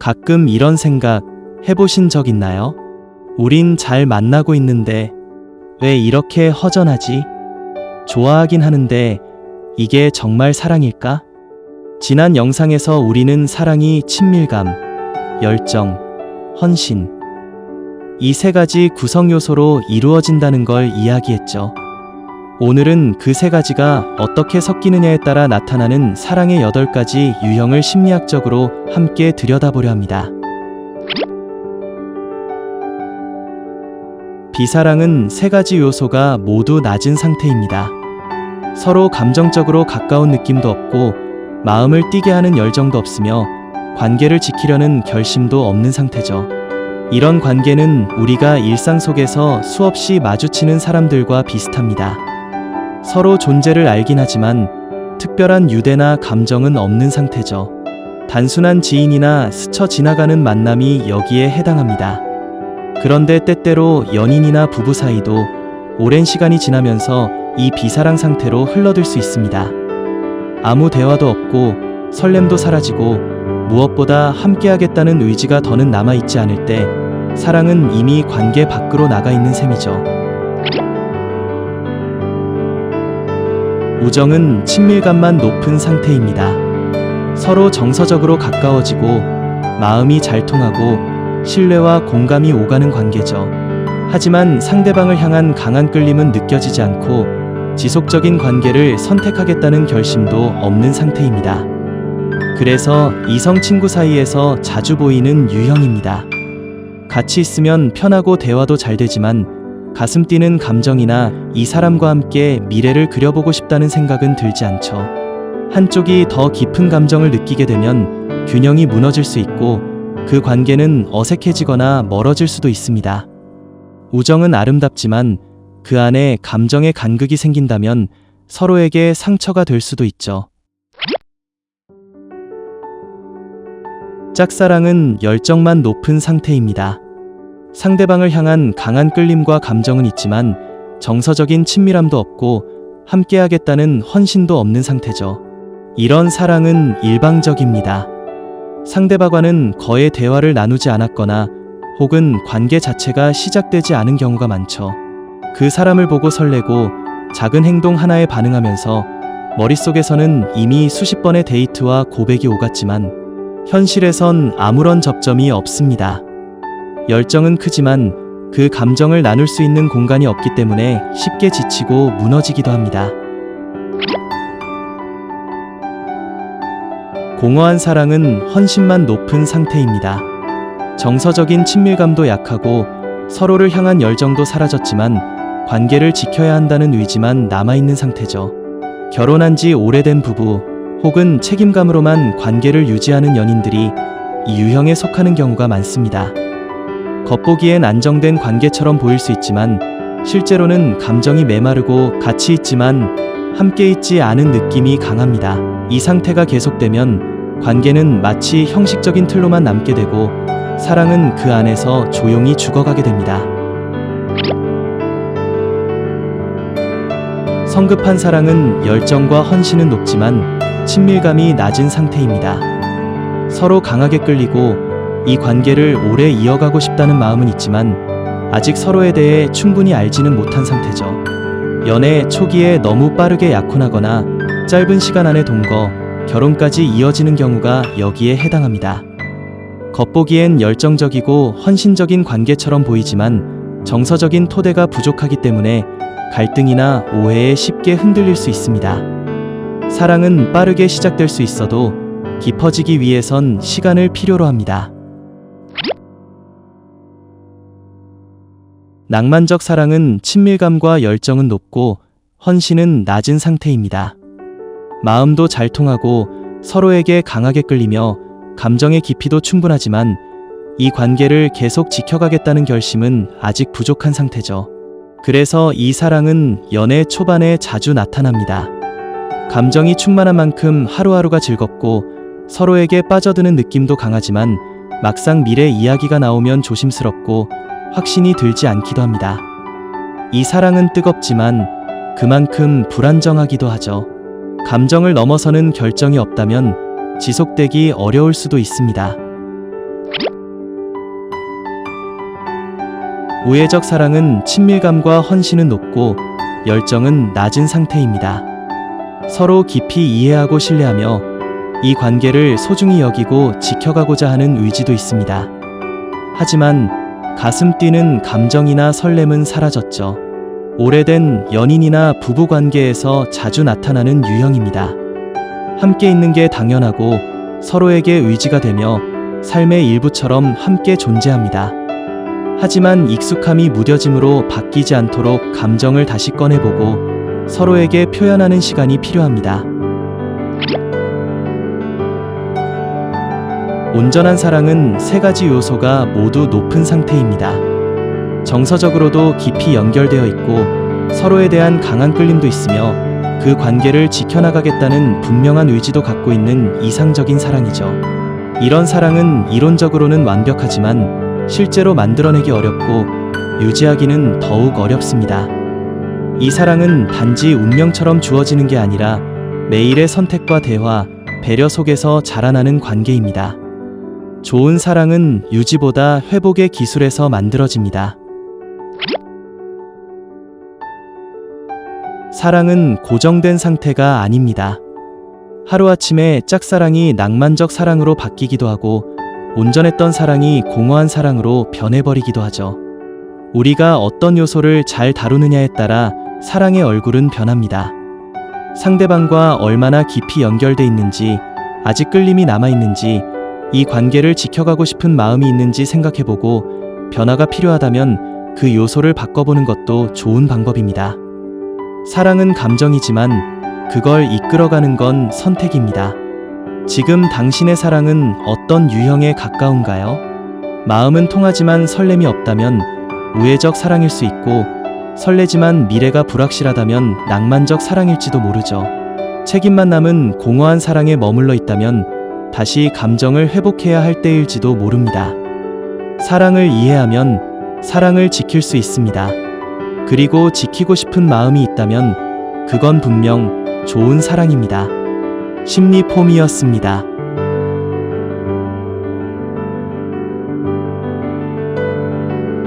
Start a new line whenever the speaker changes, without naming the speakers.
가끔 이런 생각 해보신 적 있나요? 우린 잘 만나고 있는데 왜 이렇게 허전하지? 좋아하긴 하는데 이게 정말 사랑일까? 지난 영상에서 우리는 사랑이 친밀감, 열정, 헌신, 이 세 가지 구성 요소로 이루어진다는 걸 이야기했죠. 오늘은 그 세 가지가 어떻게 섞이느냐에 따라 나타나는 사랑의 여덟 가지 유형을 심리학적으로 함께 들여다보려 합니다. 비사랑은 세 가지 요소가 모두 낮은 상태입니다. 서로 감정적으로 가까운 느낌도 없고 마음을 뛰게 하는 열정도 없으며 관계를 지키려는 결심도 없는 상태죠. 이런 관계는 우리가 일상 속에서 수없이 마주치는 사람들과 비슷합니다. 서로 존재를 알긴 하지만 특별한 유대나 감정은 없는 상태죠. 단순한 지인이나 스쳐 지나가는 만남이 여기에 해당합니다. 그런데 때때로 연인이나 부부 사이도 오랜 시간이 지나면서 이 비사랑 상태로 흘러들 수 있습니다. 아무 대화도 없고 설렘도 사라지고 무엇보다 함께하겠다는 의지가 더는 남아있지 않을 때 사랑은 이미 관계 밖으로 나가 있는 셈이죠. 우정은 친밀감만 높은 상태입니다. 서로 정서적으로 가까워지고 마음이 잘 통하고 신뢰와 공감이 오가는 관계죠. 하지만 상대방을 향한 강한 끌림은 느껴지지 않고 지속적인 관계를 선택하겠다는 결심도 없는 상태입니다. 그래서 이성 친구 사이에서 자주 보이는 유형입니다. 같이 있으면 편하고 대화도 잘 되지만 가슴 뛰는 감정이나 이 사람과 함께 미래를 그려보고 싶다는 생각은 들지 않죠. 한쪽이 더 깊은 감정을 느끼게 되면 균형이 무너질 수 있고 그 관계는 어색해지거나 멀어질 수도 있습니다. 우정은 아름답지만 그 안에 감정의 간극이 생긴다면 서로에게 상처가 될 수도 있죠. 짝사랑은 열정만 높은 상태입니다. 상대방을 향한 강한 끌림과 감정은 있지만 정서적인 친밀함도 없고 함께하겠다는 헌신도 없는 상태죠. 이런 사랑은 일방적입니다. 상대방과는 거의 대화를 나누지 않았거나 혹은 관계 자체가 시작되지 않은 경우가 많죠. 그 사람을 보고 설레고 작은 행동 하나에 반응하면서 머릿속에서는 이미 수십 번의 데이트와 고백이 오갔지만 현실에선 아무런 접점이 없습니다. 열정은 크지만 그 감정을 나눌 수 있는 공간이 없기 때문에 쉽게 지치고 무너지기도 합니다. 공허한 사랑은 헌신만 높은 상태입니다. 정서적인 친밀감도 약하고 서로를 향한 열정도 사라졌지만 관계를 지켜야 한다는 의지만 남아있는 상태죠. 결혼한 지 오래된 부부 혹은 책임감으로만 관계를 유지하는 연인들이 이 유형에 속하는 경우가 많습니다. 겉보기엔 안정된 관계처럼 보일 수 있지만 실제로는 감정이 메마르고 같이 있지만 함께 있지 않은 느낌이 강합니다. 이 상태가 계속되면 관계는 마치 형식적인 틀로만 남게 되고 사랑은 그 안에서 조용히 죽어가게 됩니다. 성급한 사랑은 열정과 헌신은 높지만 친밀감이 낮은 상태입니다. 서로 강하게 끌리고 이 관계를 오래 이어가고 싶다는 마음은 있지만 아직 서로에 대해 충분히 알지는 못한 상태죠. 연애 초기에 너무 빠르게 약혼하거나 짧은 시간 안에 동거, 결혼까지 이어지는 경우가 여기에 해당합니다. 겉보기엔 열정적이고 헌신적인 관계처럼 보이지만 정서적인 토대가 부족하기 때문에 갈등이나 오해에 쉽게 흔들릴 수 있습니다. 사랑은 빠르게 시작될 수 있어도 깊어지기 위해선 시간을 필요로 합니다. 낭만적 사랑은 친밀감과 열정은 높고 헌신은 낮은 상태입니다. 마음도 잘 통하고 서로에게 강하게 끌리며 감정의 깊이도 충분하지만 이 관계를 계속 지켜가겠다는 결심은 아직 부족한 상태죠. 그래서 이 사랑은 연애 초반에 자주 나타납니다. 감정이 충만한 만큼 하루하루가 즐겁고 서로에게 빠져드는 느낌도 강하지만 막상 미래 이야기가 나오면 조심스럽고 확신이 들지 않기도 합니다. 이 사랑은 뜨겁지만 그만큼 불안정하기도 하죠. 감정을 넘어서는 결정이 없다면 지속되기 어려울 수도 있습니다. 우애적 사랑은 친밀감과 헌신은 높고 열정은 낮은 상태입니다. 서로 깊이 이해하고 신뢰하며 이 관계를 소중히 여기고 지켜가고자 하는 의지도 있습니다. 하지만 가슴 뛰는 감정이나 설렘은 사라졌죠. 오래된 연인이나 부부 관계에서 자주 나타나는 유형입니다. 함께 있는 게 당연하고 서로에게 의지가 되며 삶의 일부처럼 함께 존재합니다. 하지만 익숙함이 무뎌짐으로 바뀌지 않도록 감정을 다시 꺼내보고 서로에게 표현하는 시간이 필요합니다. 온전한 사랑은 세 가지 요소가 모두 높은 상태입니다. 정서적으로도 깊이 연결되어 있고 서로에 대한 강한 끌림도 있으며 그 관계를 지켜나가겠다는 분명한 의지도 갖고 있는 이상적인 사랑이죠. 이런 사랑은 이론적으로는 완벽하지만 실제로 만들어내기 어렵고 유지하기는 더욱 어렵습니다. 이 사랑은 단지 운명처럼 주어지는 게 아니라 매일의 선택과 대화, 배려 속에서 자라나는 관계입니다. 좋은 사랑은 유지보다 회복의 기술에서 만들어집니다. 사랑은 고정된 상태가 아닙니다. 하루아침에 짝사랑이 낭만적 사랑으로 바뀌기도 하고 온전했던 사랑이 공허한 사랑으로 변해버리기도 하죠. 우리가 어떤 요소를 잘 다루느냐에 따라 사랑의 얼굴은 변합니다. 상대방과 얼마나 깊이 연결돼 있는지, 아직 끌림이 남아있는지, 이 관계를 지켜가고 싶은 마음이 있는지 생각해보고 변화가 필요하다면 그 요소를 바꿔보는 것도 좋은 방법입니다. 사랑은 감정이지만 그걸 이끌어가는 건 선택입니다. 지금 당신의 사랑은 어떤 유형에 가까운가요? 마음은 통하지만 설렘이 없다면 우애적 사랑일 수 있고 설레지만 미래가 불확실하다면 낭만적 사랑일지도 모르죠. 책임만 남은 공허한 사랑에 머물러 있다면 다시 감정을 회복해야 할 때일지도 모릅니다. 사랑을 이해하면 사랑을 지킬 수 있습니다. 그리고 지키고 싶은 마음이 있다면 그건 분명 좋은 사랑입니다. 심리 폼이었습니다.